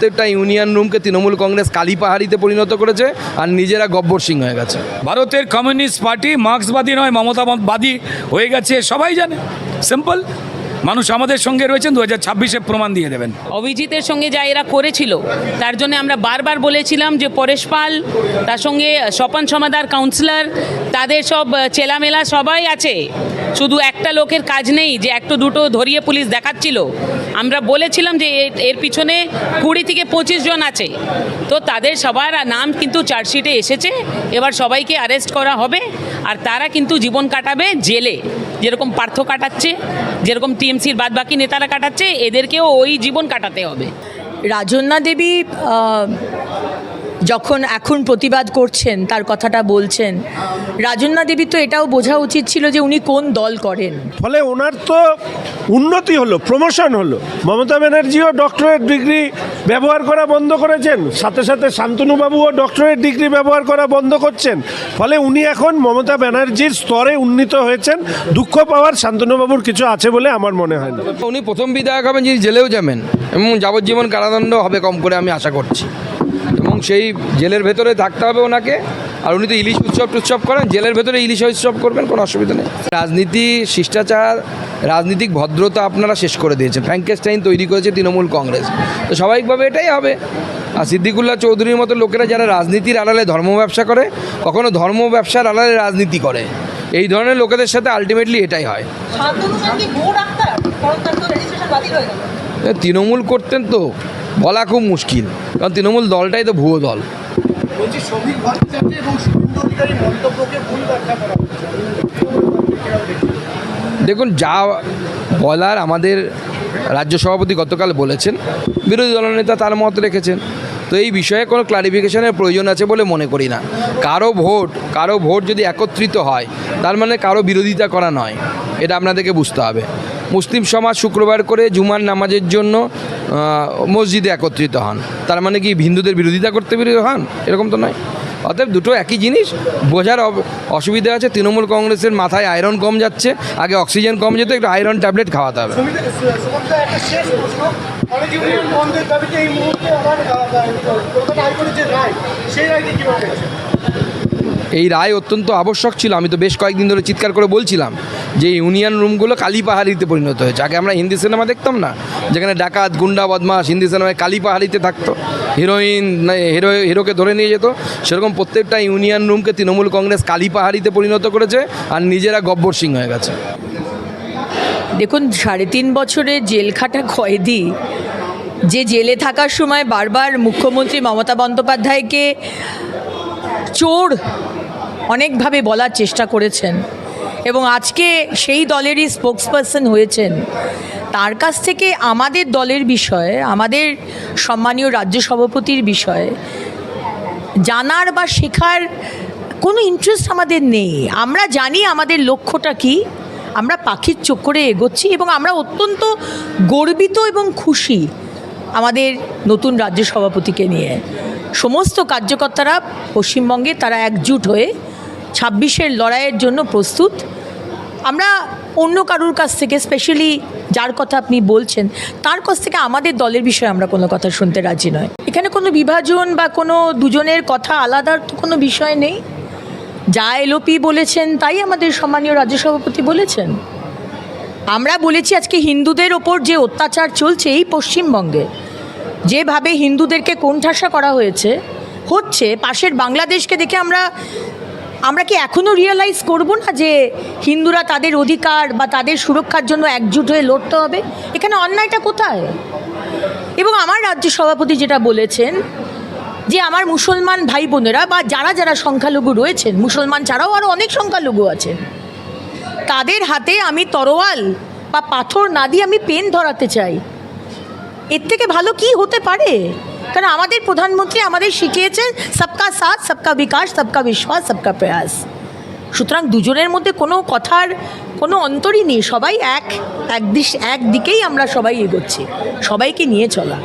প্রত্যেকটা ইউনিয়ন রুমকে তৃণমূল কংগ্রেস কালীপাহাড়িতে পরিণত করেছে আর নিজেরা গব্বর সিং হয়ে গেছে। ভারতের কমিউনিস্ট পার্টি মার্ক্সবাদী নয় মমতাবাদী হয়ে গেছে সবাই জানে। সিম্পল মানুষ আমাদের সঙ্গে রয়েছেন দু হাজার ছাব্বিশে প্রমাণ দিয়ে দেবেন। অভিজিতের সঙ্গে যা এরা করেছিল তার জন্য আমরা বারবার বলেছিলাম যে পরেশ পাল তার সঙ্গে স্বপন সমাদার কাউন্সিলর তাদের সব চেলামেলা সবাই আছে। শুধু একটা লোকের কাজ নেই, যে একটু দুটো ধরিয়ে পুলিশ দেখাচ্ছিল। আমরা বলেছিলাম যে এর- পিছনে কুড়ি থেকে পঁচিশ জন আছে। তো তাদের সবার নাম কিন্তু চার্জশিটে এসেছে, এবার সবাইকে অ্যারেস্ট করা হবে, আর তারা কিন্তু জীবন কাটাবে জেলে। যেরকম পার্থ কাটাচ্ছে, যেরকম টিএমসির বাদ বাকি নেতারা কাটাচ্ছে, এদেরকেও ওই জীবন কাটাতে হবে। রাজন্যা দেবী যখন এখন প্রতিবাদ করছেন তার কথাটা বলছেন। রাজন্যা দেবী তো এটাও বোঝা উচিত ছিল যে উনি কোন দল করেন। ফলে ওনার তো উন্নতি হলো প্রমোশন হলো। মমতা ব্যানার্জিও ডক্টরেট ডিগ্রি ব্যবহার করা বন্ধ করেছেন। সাথে সাথে শান্তনুবাবুও ডক্টরেট ডিগ্রি ব্যবহার করা বন্ধ করছেন। ফলে উনি এখন মমতা ব্যানার্জির স্তরে উন্নীত হয়েছেন। দুঃখ পাওয়ার শান্তনুবাবুর কিছু আছে বলে আমার মনে হয় না। উনি প্রথম বিধায়ক হবেন যিনি জেলেও যাবেন। এবং যাবজ্জীবন কারাদণ্ড হবে কম করে আমি আশা করছি। সেই জেলের ভেতরে থাকতে হবে ওনাকে। আর উনি তো ইলিশ উৎসব টুৎসব করেন জেলের ভেতরে ইলিশ উৎসব করবেন কোনো অসুবিধা নেই। রাজনীতি শিষ্টাচার রাজনীতিক ভদ্রতা আপনারা শেষ করে দিয়েছেন। ফ্র্যাঙ্কেস্টাইন তৈরি করেছে তৃণমূল কংগ্রেস। তো স্বাভাবিকভাবে এটাই হবে। আর সিদ্দিকুল্লাহ চৌধুরীর মতো লোকেরা যারা রাজনীতির আড়ালে ধর্ম ব্যবসা করে কখনো ধর্ম ব্যবসার আড়ালে রাজনীতি করে। এই ধরনের লোকেদের সাথে আলটিমেটলি এটাই হয়। তৃণমূল করতেন তো। বলা খুব মুশকিল। কারণ তৃণমূল দলটাই তো ভুয়ো দল। দেখুন যা বলার আমাদের রাজ্য সভাপতি গতকাল বলেছেন বিরোধী দলনেতা তার মত রেখেছেন। তো এই বিষয়ে কোনো ক্লারিফিকেশনের প্রয়োজন আছে বলে মনে করি না। কারও ভোট কারও ভোট যদি একত্রিত হয় তার মানে কারও বিরোধিতা করা নয়। এটা আপনাদেরকে বুঝতে হবে। মুসলিম সমাজ শুক্রবার করে জুমার নামাজের জন্য মসজিদে একত্রিত হন। তার মানে কি, হিন্দুদের বিরোধিতা করতে বিরোধী হন? এরকম তো নয়। অতএব দুটো একই জিনিস, বোঝার অসুবিধা আছে। তৃণমূল কংগ্রেসের মাথায় আয়রন কম যাচ্ছে, আগে অক্সিজেন কম যেত, একটু আয়রন ট্যাবলেট খাওয়াতে হবে। রায় এই রায় অত্যন্ত আবশ্যক ছিল। আমি তো বেশ কয়েকদিন ধরে চিৎকার করে বলছিলাম যে ইউনিয়ন রুমগুলো কালীপাহাড়িতে পরিণত হয়েছে। আগে আমরা হিন্দি সিনেমা দেখতাম না, যেখানে ডাকাত, গুন্ডা বদমাস হিন্দি সিনেমায় কালীপাহাড়িতে থাকতো। হিরোইন হিরো, হিরোকে ধরে নিয়ে যেত। সেরকম প্রত্যেকটা ইউনিয়ন রুমকে তৃণমূল কংগ্রেস কালীপাহাড়িতে পরিণত করেছে আর নিজেরা গব্বর সিং হয়ে গেছে। দেখুন, সাড়ে তিন বছরে জেল খাটা কয়েদি। যে জেলে থাকার সময় বারবার মুখ্যমন্ত্রী মমতা বন্দ্যোপাধ্যায়কে চোর অনেকভাবে বলার চেষ্টা করেছেন এবং আজকে সেই দলেরই স্পোক্সপারসন হয়েছেন। তার কাছ থেকে আমাদের দলের বিষয়ে, আমাদের সম্মানীয় রাজ্য সভাপতির বিষয়ে জানার বা শেখার কোনো ইন্টারেস্ট আমাদের নেই। আমরা জানি আমাদের লক্ষ্যটা কি, আমরা পাখির চোখ করে এগোচ্ছি এবং আমরা অত্যন্ত গর্বিত এবং খুশি আমাদের নতুন রাজ্য সভাপতিকে নিয়ে। সমস্ত কার্যকর্তারা পশ্চিমবঙ্গে তারা একজুট হয়ে ছাব্বিশের লড়াইয়ের জন্য প্রস্তুত। আমরা অন্য কারুর কাছ থেকে স্পেশালি যার কথা আপনি বলছেন, তার কাছ থেকে আমাদের দলের বিষয়ে আমরা কোনো কথা শুনতে রাজি নয়। এখানে কোনো বিভাজন বা কোনো দুজনের কথা আলাদার তো কোনো বিষয় নেই। যা এলোপি বলেছেন, তাই আমাদের সম্মানীয় রাজ্য সভাপতি বলেছেন। আমরা বলেছি আজকে হিন্দুদের ওপর যে অত্যাচার চলছে এই পশ্চিমবঙ্গে যেভাবে হিন্দুদেরকে কোণঠাসা করা হয়েছে, হচ্ছে পাশের বাংলাদেশকে দেখে আমরা আমরা কি এখনও রিয়েলাইজ করব না যে হিন্দুরা তাদের অধিকার বা তাদের সুরক্ষার জন্য একজুট হয়ে লড়তে হবে? এখানে অন্যায়টা কোথায়? এবং আমার রাজ্য সভাপতি যেটা বলেছেন, যে আমার মুসলমান ভাই বোনেরা বা যারা যারা সংখ্যালঘু রয়েছেন, মুসলমান ছাড়াও আরও অনেক সংখ্যালঘু আছেন, তাদের হাতে আমি তরোয়াল বা পাথর না দিয়ে আমি পেন ধরাতে চাই। এর থেকে ভালো কি হতে পারে? কারণ আমাদের প্রধানমন্ত্রী আমাদের শিখিয়েছেন, সবকা সাথ, সবকা বিকাশ, সবকা বিশ্বাস, সবকা প্রয়াস। সুতরাং দুজনের মধ্যে কোনো কথার কোনো অন্তরই নেই, সবাই এক এক দিশ একদিকেই আমরা সবাই এগোচ্ছি, সবাইকে নিয়ে চলা।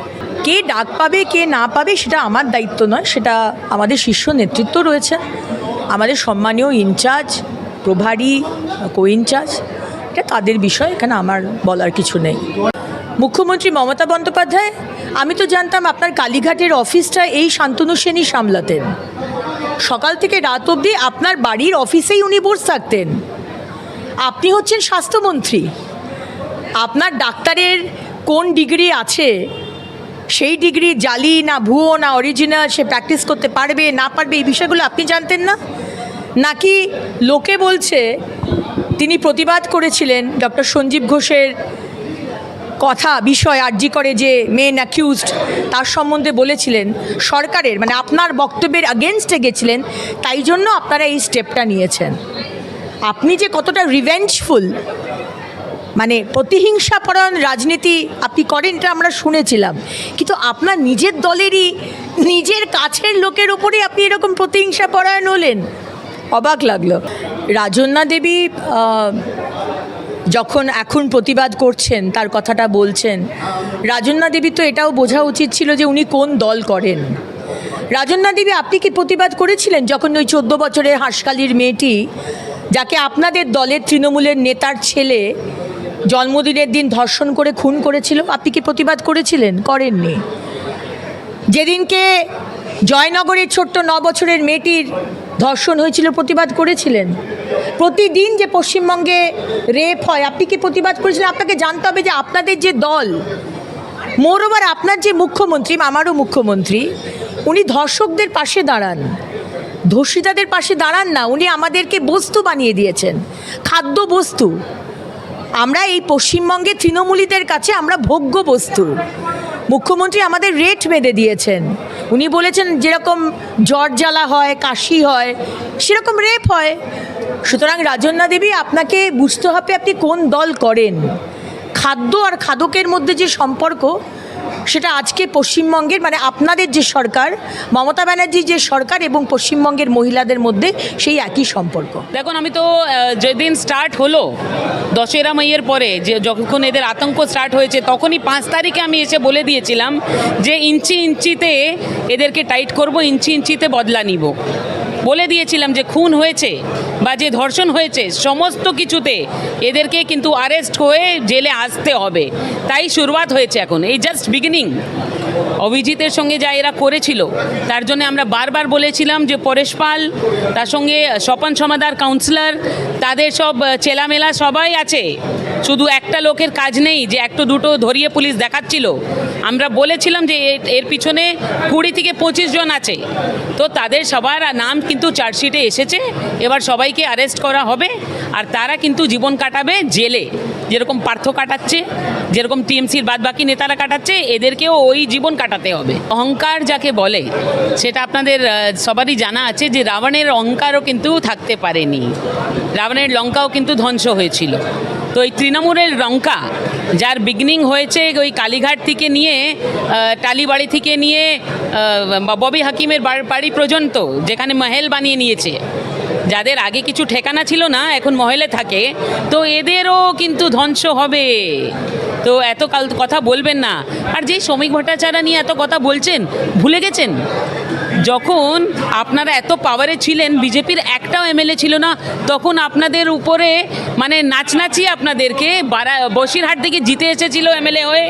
কে ডাক পাবে, কে না পাবে, সেটা আমার দায়িত্ব নয়, সেটা আমাদের শীর্ষ নেতৃত্ব রয়েছে, আমাদের সম্মানীয় ইনচার্জ, প্রভারী কো ইনচার্জ এটা তাদের বিষয়, এখানে আমার বলার কিছু নেই। মুখ্যমন্ত্রী মমতা বন্দ্যোপাধ্যায়, আমি তো জানতাম আপনার কালীঘাটের অফিসটা এই শান্তনু সেনই সামলাতেন। সকাল থেকে রাত অবধি আপনার বাড়ির অফিসেই উনি বসে থাকতেন। আপনি হচ্ছেন স্বাস্থ্যমন্ত্রী। আপনার ডাক্তারের কোন ডিগ্রি আছে, সেই ডিগ্রি জালি না ভুয়ো না অরিজিনাল সে প্র্যাকটিস করতে পারবে, না পারবে, এই বিষয়গুলো আপনি জানতেন না? নাকি লোকে বলছে, তিনি প্রতিবাদ করেছিলেন ডক্টর সঞ্জীব ঘোষের কথা, বিষয় আর্জি করে যে মেন অ্যাকিউজড তার সম্বন্ধে বলেছিলেন, সরকারের মানে আপনার বক্তব্যের আগেনস্টে গেছিলেন, তাই জন্য আপনারা এই স্টেপটা নিয়েছেন। আপনি যে কতটা রিভেঞ্জফুল মানে প্রতিহিংসাপরায়ণ রাজনীতি আপনি করেন, এটা আমরা শুনেছিলাম। কিন্তু আপনার নিজের দলেরই, নিজের কাছের লোকের ওপরে আপনি এরকম প্রতিহিংসাপরায়ণ হলেন। অবাক লাগল। রাজন্যা দেবী যখন এখন প্রতিবাদ করছেন, তার কথাটা বলছেন। রাজন্যা দেবী তো এটাও বোঝা উচিত ছিল যে উনি কোন দল করেন। রাজন্যা দেবী, আপনি কি প্রতিবাদ করেছিলেন যখন ওই চোদ্দ বছরের হাঁসকালির মেয়েটি, যাকে আপনাদের দলের তৃণমূলের নেতার ছেলে জন্মদিনের দিন ধর্ষণ করে খুন করেছিল? আপনি কি প্রতিবাদ করেছিলেন? করেননি। যেদিনকে জয়নগরের ছোট্ট ন বছরের মেয়েটির ধর্ষণ হয়েছিল, প্রতিবাদ করেছিলেন? প্রতিদিন যে পশ্চিমবঙ্গে রেপ হয়, আপনি কি প্রতিবাদ করেছিলেন? আপনাকে জানতে হবে যে আপনাদের যে দল মোরওভার আপনার যে মুখ্যমন্ত্রী, আমারও মুখ্যমন্ত্রী, উনি ধর্ষকদের পাশে দাঁড়ান। ধর্ষিতাদের পাশে দাঁড়ান না, উনি আমাদেরকে বস্তু বানিয়ে দিয়েছেন, খাদ্য বস্তু। আমরা এই পশ্চিমবঙ্গে তৃণমূলীদের কাছে আমরা ভোগ্য বস্তু। মুখ্যমন্ত্রী আমাদের রেট বেঁধে দিয়েছেন। উনি বলেছেন যেরকম জ্বর জ্বালা হয়, কাশি হয়, সেরকম রেপ হয়। সুতরাং রাজন্যা দেবী, আপনাকে বুঝতে হবে আপনি কোন দল করেন। খাদ্য আর খাদকের মধ্যে যে সম্পর্ক সেটা আজকে পশ্চিমবঙ্গের মানে আপনাদের যে সরকার, মমতা ব্যানার্জির যে সরকার এবং পশ্চিমবঙ্গের মহিলাদের মধ্যে সেই একই সম্পর্ক। দেখুন, আমি তো যেদিন স্টার্ট হলো, দশেরা মাইয়ের পরে, যে যখন এদের আতঙ্ক স্টার্ট হয়েছে, তখনই পাঁচ তারিখে আমি এসে বলে দিয়েছিলাম যে ইঞ্চি ইঞ্চিতে এদেরকে টাইট করব, ইঞ্চি ইঞ্চিতে বদলা নিব। বলে দিয়েছিলাম যে খুন হয়েছে বা যে ধর্ষণ হয়েছে সমস্ত কিছুতে এদেরকে কিন্তু আরেস্ট হয়ে জেলে আসতে হবে। তাই শুরুয়াত হয়েছে এখন। এই জাস্ট বিগিনিং অভিজিতের সঙ্গে যা এরা করেছিল, তার জন্য আমরা বারবার বলেছিলাম যে পরেশ পাল, তার সঙ্গে স্বপন সমাদার কাউন্সিলর তাদের সব চেলামেলা সবাই আছে। শুধু একটা লোকের কাজ নেই, যে একটু দুটো ধরিয়ে পুলিশ দেখাচ্ছিল। আমরা বলেছিলাম যে এর- পিছনে কুড়ি থেকে পঁচিশ জন আছে। তো তাদের সবার নাম কিন্তু চার্জশিটে এসেছে। এবার সবাইকে অ্যারেস্ট করা হবে, আর তারা কিন্তু জীবন কাটাবে জেলে। যেরকম পার্থ কাটাচ্ছে, যেরকম টিএমসির বাদ বাকি নেতারা কাটাচ্ছে, এদেরকেও ওই জীবন কাটাতে হবে। অহংকার যাকে বলে, সেটা আপনাদের সবারই জানা আছে যে রাবণের অহংকারও কিন্তু থাকতে পারেনি। রাবণের লঙ্কাও কিন্তু ধ্বংস হয়েছিল। তো এই তৃণমূলের লঙ্কা, যার বিগনিং হয়েছে ওই কালীঘাট থেকে নিয়ে টালিবাড়ি থেকে নিয়ে ববি হাকিমের বাড়ি পর্যন্ত যেখানে মহেল বানিয়ে নিয়েছে। যাদের আগে কিছু ঠেকানা ছিল না, এখন মহলে থাকে, তো এদেরও কিন্তু ধ্বংস হবে। তো এত কাল কথা বলবেন না। আর যে শ্রমিক ভট্টাচার্য নিয়ে এত কথা বলছেন, ভুলে গেছেন? যখন আপনারা এত পাওয়ারে ছিলেন, বিজেপির একটাও এমএলএ ছিল না, তখন আপনাদের উপরে মানে নাচনাচি আপনাদেরকে বারা, বসিরহাট থেকে জিতে এসেছিল এমএলএ হয়ে।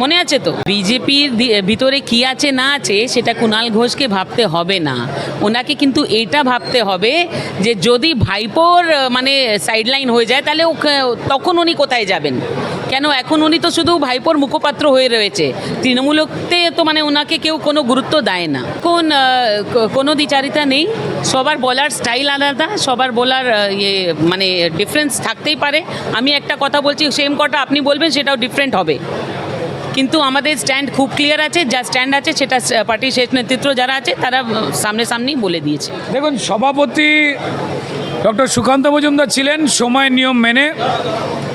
মনে আছে তো? বিজেপির ভিতরে কি আছে, না আছে, সেটা কুণাল ঘোষকে ভাবতে হবে না। ওনাকে কিন্তু এটা ভাবতে হবে যে যদি ভাইপোর মানে সাইডলাইন হয়ে যায়, তাহলে তখন উনি কোথায় যাবেন? কেন এখন উনি তো শুধু ভাইপোর মুখপাত্র হয়ে রয়েছে। তৃণমূলতে তো মানে ওনাকে কেউ কোনো গুরুত্ব দেয় না। কোন কোনো দ্বিচারিতা নেই। সবার বলার স্টাইল আলাদা, সবার বলার ইয়ে মানে ডিফারেন্স থাকতেই পারে। আমি একটা কথা বলছি সেম কথা আপনি বলবেন, সেটাও ডিফারেন্ট হবে। কিন্তু আমাদের স্ট্যান্ড খুব ক্লিয়ার আছে, যা স্ট্যান্ড আছে, সেটা পার্টির শেষ নেতৃত্ব যারা আছে, তারা সামনে সামনেই বলে দিয়েছে। দেখুন, সভাপতি ডক্টর সুকান্ত মজুমদার ছিলেন সময় নিয়ম মেনে,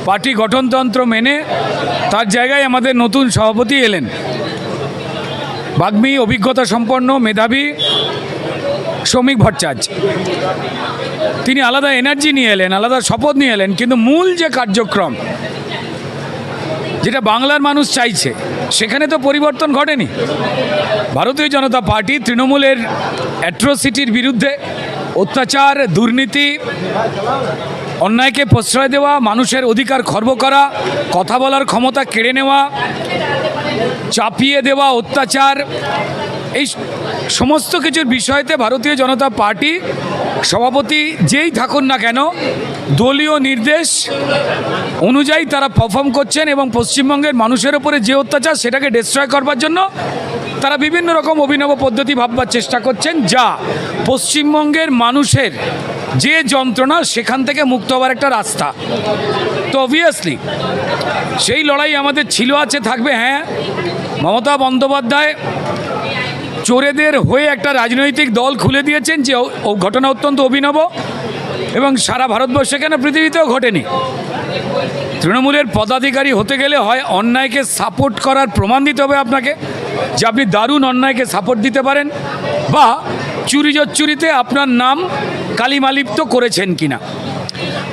পার্টি গঠনতন্ত্র মেনে, তার জায়গায় আমাদের নতুন সভাপতি এলেন। বাগ্মী, অভিজ্ঞতা সম্পন্ন, মেধাবী, শ্রমিক ভট্টাচার্য। তিনি আলাদা এনার্জি নিয়ে এলেন, আলাদা শপথ নিয়ে এলেন, কিন্তু মূল যে কার্যক্রম, যেটা বাংলার মানুষ চাইছে, সেখানে তো পরিবর্তন ঘটেনি। ভারতীয় জনতা পার্টি তৃণমূলের অ্যাট্রোসিটির বিরুদ্ধে অত্যাচার, দুর্নীতি, অন্যায়কে প্রশ্রয় দেওয়া, মানুষের অধিকার খর্ব করা, কথা বলার ক্ষমতা কেড়ে নেওয়া চাপিয়ে দেওয়া অত্যাচার, এই সমস্ত কিছুর বিষয়তে ভারতীয় জনতা পার্টি সভাপতি যেই থাকুন না কেন, দলীয় নির্দেশ অনুযায়ী তারা পারফর্ম করছেন এবং পশ্চিমবঙ্গের মানুষের উপরে যে অত্যাচার সেটাকে ডিস্ট্রয় করবার জন্য তারা বিভিন্ন রকম অভিনব পদ্ধতি ভাববার চেষ্টা করছেন যা পশ্চিমবঙ্গের মানুষের যে যন্ত্রণা সেখান থেকে মুক্ত হওয়ার একটা রাস্তা। তো অবভিয়াসলি সেই লড়াই আমাদের ছিল, আছে, থাকবে হ্যাঁ। মমতা বন্দ্যোপাধ্যায় চোরেদের হয়ে একটা রাজনৈতিক দল খুলে দিয়েছেন যে ও- ঘটনা অত্যন্ত অভিনব এবং সারা ভারতবর্ষে কেন পৃথিবীতেও ঘটেনি? তৃণমূলের পদাধিকারী হতে গেলে হয় অন্যায়কে সাপোর্ট করার প্রমাণ দিতে হবে আপনাকে, যে আপনি দারুণ অন্যায়কে সাপোর্ট দিতে পারেন। বা চুরি চুরিতে আপনার নাম কালিমালিপ্ত করেছেন কিনা?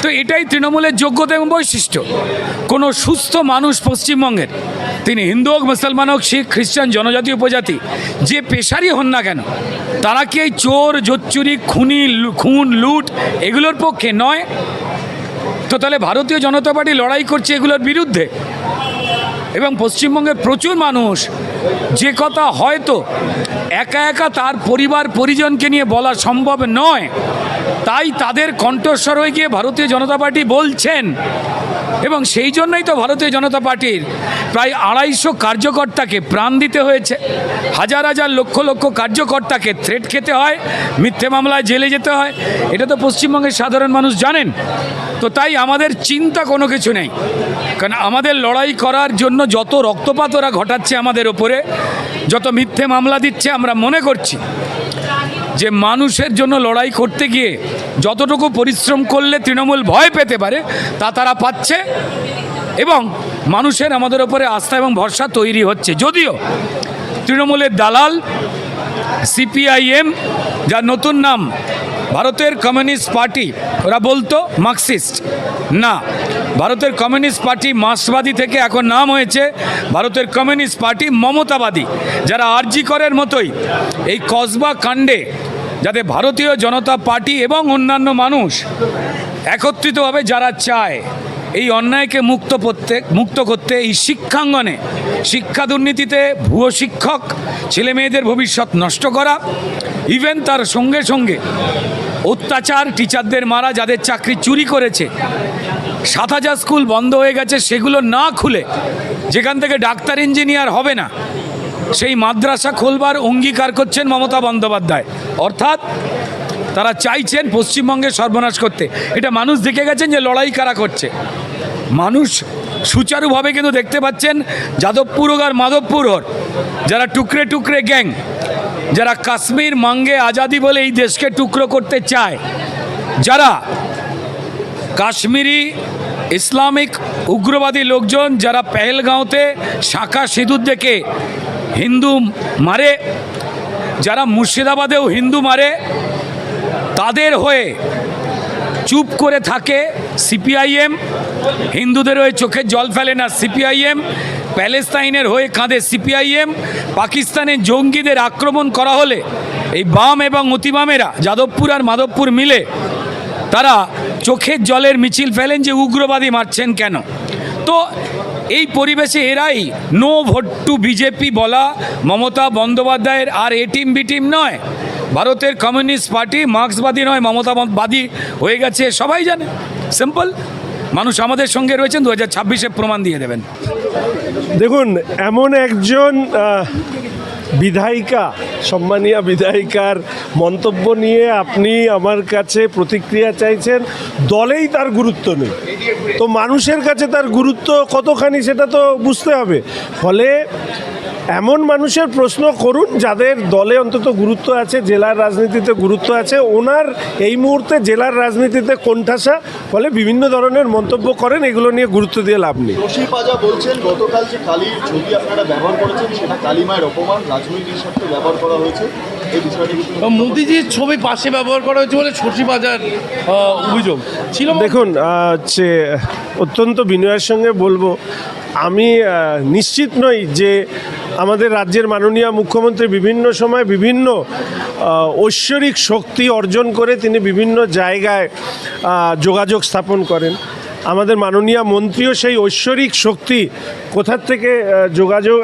তো এটাই তৃণমূলের যোগ্যতা এবং বৈশিষ্ট্য। কোনো সুস্থ মানুষ পশ্চিমবঙ্গের, তিনি হিন্দু হোক, মুসলমান হোক, শিখ, খ্রিস্টান জনজাতীয় উপজাতি, যে পেশারই হন না কেন, তারা কি এই চোর, জোচ্চুরি, খুনি খুন, লুট এগুলোর পক্ষে নয়? তো তাহলে ভারতীয় জনতা পার্টি লড়াই করছে এগুলোর বিরুদ্ধে। এবং পশ্চিমবঙ্গের প্রচুর মানুষ, যে কথা হয়তো একা একা তার পরিবার, পরিজনকে নিয়ে বলা সম্ভব নয় তাই তাদের কণ্ঠস্বর হয়ে গিয়ে ভারতীয় জনতা পার্টি বলছেন। এবং সেই জন্যই তো ভারতীয় জনতা পার্টির প্রায় আড়াইশো কার্যকর্তাকে প্রাণ দিতে হয়েছে। হাজার হাজার লক্ষ লক্ষ কার্যকর্তাকে থ্রেট খেতে হয়, মিথ্যে মামলায় জেলে যেতে হয়। এটা তো পশ্চিমবঙ্গের সাধারণ মানুষ জানেন। তো তাই আমাদের চিন্তা কোনো কিছু নেই। কারণ আমাদের লড়াই করার জন্য যত রক্তপাত ওরা ঘটাচ্ছে আমাদের ওপরে, যত মিথ্যে মামলা দিচ্ছে আমরা মনে করছি। যে মানুষের জন্য লড়াই করতে গিয়ে যতটুকু পরিশ্রম করলে তৃণমূল ভয় পেতে পারে, তা তারা পাচ্ছে এবং মানুষের আমাদের ওপরে আস্থা এবং ভরসা তৈরি হচ্ছে। যদিও তৃণমূলের দালাল, সিপিআইএম, যার নতুন নাম ভারতের কমিউনিস্ট পার্টি, ওরা বলতো মার্কসিস্ট। না, ভারতের কমিউনিস্ট পার্টি মার্ক্সবাদী থেকে এখন নাম হয়েছে ভারতের কমিউনিস্ট পার্টি মমতাবাদী, যারা আরজি করের মতোই এই কসবা কাণ্ডে যাতে ভারতীয় জনতা পার্টি এবং অন্যান্য মানুষ একত্রিতভাবে যারা চায় এই অন্যায়কে মুক্ত করতে মুক্ত করতে এই শিক্ষাঙ্গনে, শিক্ষা দুর্নীতিতে ভুয়ো শিক্ষক, ছেলে মেয়েদের ভবিষ্যৎ নষ্ট করা ইভেন তার সঙ্গে সঙ্গে অত্যাচার টিচারদের মারা যাদের চাকরি চুরি করেছে, সাত হাজার স্কুল বন্ধ হয়ে গেছে, সেগুলো না খুলে যেখান থেকে ডাক্তার ইঞ্জিনিয়ার হবে না সেই মাদ্রাসা খোলবার অঙ্গীকার করছেন মমতা বন্দ্যোপাধ্যায়। অর্থাৎ তারা চাইছেন পশ্চিমবঙ্গে সর্বনাশ করতে। এটা মানুষ দেখে গেছেন যে লড়াই কারা করছে। মানুষ সুচারুভাবে কিন্তু দেখতে পাচ্ছেন যাদবপুর হোক আর মাধবপুর হোক, যারা টুকরে টুকরে গ্যাং, যারা কাশ্মীর মাঙ্গে আজাদি বলে এই দেশকে টুকরো করতে চায়, যারা কাশ্মীরি ইসলামিক উগ্রবাদী লোকজন, যারা পেহেলগাঁওতে শাখা সিঁদুর দেখে হিন্দু মারে, যারা মুর্শিদাবাদেও হিন্দু মারে, তাদের হয়ে চুপ করে থাকে সিপিআইএম। হিন্দুদের হয়ে চোখে জল ফেলে না সিপিআইএম। প্যালেস্তাইনের হয়ে কাঁদে সিপিআইএম। পাকিস্তানের জঙ্গিদের আক্রমণ করা হলে এই বাম এবং অতিবামেরা, যাদবপুর আর মাধবপুর মিলে তারা চোখের জলের মিছিল ফেলেন যে উগ্রবাদী মারছেন কেন। তো এই পরিবেশে এরাই নো ভোট টু বিজেপি বলা মমতা বন্দ্যোপাধ্যায়ের আর এ টিম বি টিম নয়। ভারতের কমিউনিস্ট পার্টি মার্ক্সবাদী নয় মমতাবাদী হয়ে গেছে, সবাই জানে। সিম্পল মানুষ আমাদের সঙ্গে রয়েছেন, দু হাজার প্রমাণ দিয়ে দেবেন। দেখুন, এমন একজন বিধায়িকা, সম্মানীয় বিধায়িকার মন্তব্য নিয়ে আপনি আমার কাছে প্রতিক্রিয়া চাইছেন, দলেই তার গুরুত্ব নেই। তো মানুষের কাছে তার গুরুত্ব কতখানি সেটা তো বুঝতে হবে। ফলে এমন মানুষের প্রশ্ন করুন যাদের দলে অন্তত গুরুত্ব আছে জেলার রাজনীতিতে গুরুত্ব আছে। ওনার এই মুহূর্তে জেলার রাজনীতিতে কোণঠাসা ফলে বিভিন্ন ধরনের মন্তব্য করেন এগুলো নিয়ে গুরুত্ব দিয়ে লাভ নেই। পাজা বলছেন গতকাল যে কালীর ছবি আপনারা ব্যবহার করেছেন সেটা কালিমায়ের অপমান রাজনৈতিক স্বার্থে ব্যবহার করা হয়েছে। মোদিজির ছবি পাশে ব্যবহার করা হয়েছে বলে ছটি বাজার অভিযোগ। ছিল দেখুন হচ্ছে অত্যন্ত বিনয়ের সঙ্গে বলব আমি নিশ্চিত নই যে আমাদের রাজ্যের মাননীয় মুখ্যমন্ত্রী বিভিন্ন সময় বিভিন্ন ঐশ্বরিক শক্তি অর্জন করে তিনি বিভিন্ন জায়গায় যোগাযোগ স্থাপন করেন। আমাদের মাননীয় মন্ত্রীও সেই ঐশ্বরিক শক্তি কোথার থেকে যোগাযোগ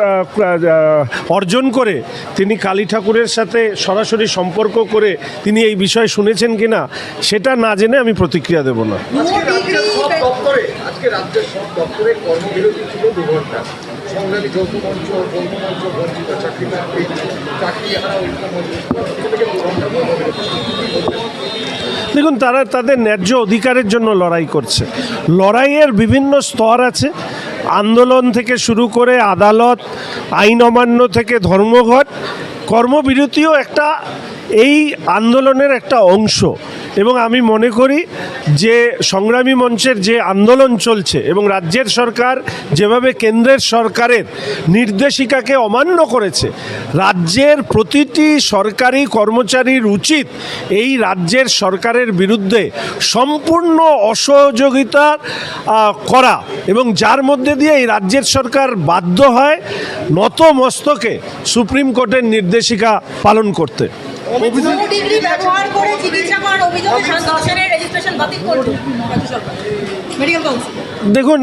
অর্জন করে তিনি কালী ঠাকুরের সাথে সরাসরি সম্পর্ক করে তিনি এই বিষয় শুনেছেন কিনা সেটা না জেনে আমি প্রতিক্রিয়া দেব না। আজকে রাজ্যের সব দপ্তরে কর্মবিরতি ছিল দু ঘণ্টা। সংগ্রামী যৌথ মঞ্চ, বন্ধু মঞ্চ, বঞ্চিত চাকরি চাকরি চাকরি দেখুন, তারা তাদের ন্যায্য অধিকারের জন্য লড়াই করছে। লড়াইয়ের বিভিন্ন স্তর আছে। আন্দোলন থেকে শুরু করে আদালত, আইন অমান্য থেকে ধর্মঘট, কর্মবিরতিও একটা এই আন্দোলনের একটা অংশ। এবং আমি মনে করি যে সংগ্রামী মঞ্চের যে আন্দোলন চলছে এবং রাজ্যের সরকার যেভাবে কেন্দ্রের সরকারের নির্দেশিকাকে অমান্য করেছে, রাজ্যের প্রতিটি সরকারি কর্মচারীর উচিত এই রাজ্যের সরকারের বিরুদ্ধে সম্পূর্ণ অসহযোগিতা করা এবং যার মধ্যে দিয়ে এই রাজ্যের সরকার বাধ্য হয় নত মস্তকে সুপ্রিম কোর্টের নির্দেশিকা পালন করতে। ডিগ্রি ব্যবহার করে চিকিৎসা করার অভিযোগে দশের রেজিস্ট্রেশন বাতিল করল মেডিকেল কাউন্সিল দেখুন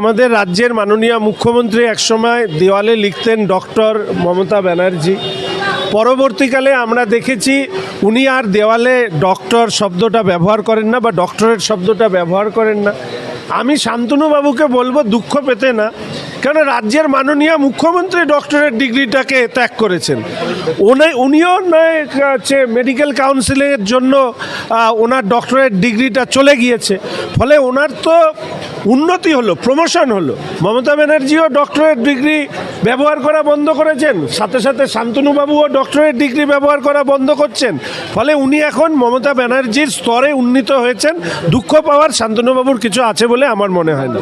আমাদের রাজ্যের মাননীয় মুখ্যমন্ত্রী একসময় দেওয়ালে লিখতেন ডক্টর মমতা ব্যানার্জি। পরবর্তীকালে আমরা দেখেছি উনি আর দেওয়ালে ডক্টর শব্দটা ব্যবহার করেন না বা ডক্টরেট শব্দটা ব্যবহার করেন না। আমি শান্তনুবাবুকে বলব দুঃখ পেতে না। কারণ রাজ্যের মাননীয় মুখ্যমন্ত্রী ডক্টরেট ডিগ্রিটাকে ত্যাগ করেছেন। উনি, উনিও হচ্ছে মেডিকেল কাউন্সিলের জন্য ওনার ডক্টরেট ডিগ্রিটা চলে গিয়েছে। ফলে ওনার তো উন্নতি হলো প্রমোশন হলো। মমতা ব্যানার্জিও ডক্টরেট ডিগ্রি ব্যবহার করা বন্ধ করেছেন। সাথে সাথে শান্তনুবাবুও ডক্টরেট ডিগ্রি ব্যবহার করা বন্ধ করছেন। ফলে উনি এখন মমতা ব্যানার্জির স্তরে উন্নীত হয়েছেন। দুঃখ পাওয়ার শান্তনুবাবুর কিছু আছে বলে আমার মনে হয় না।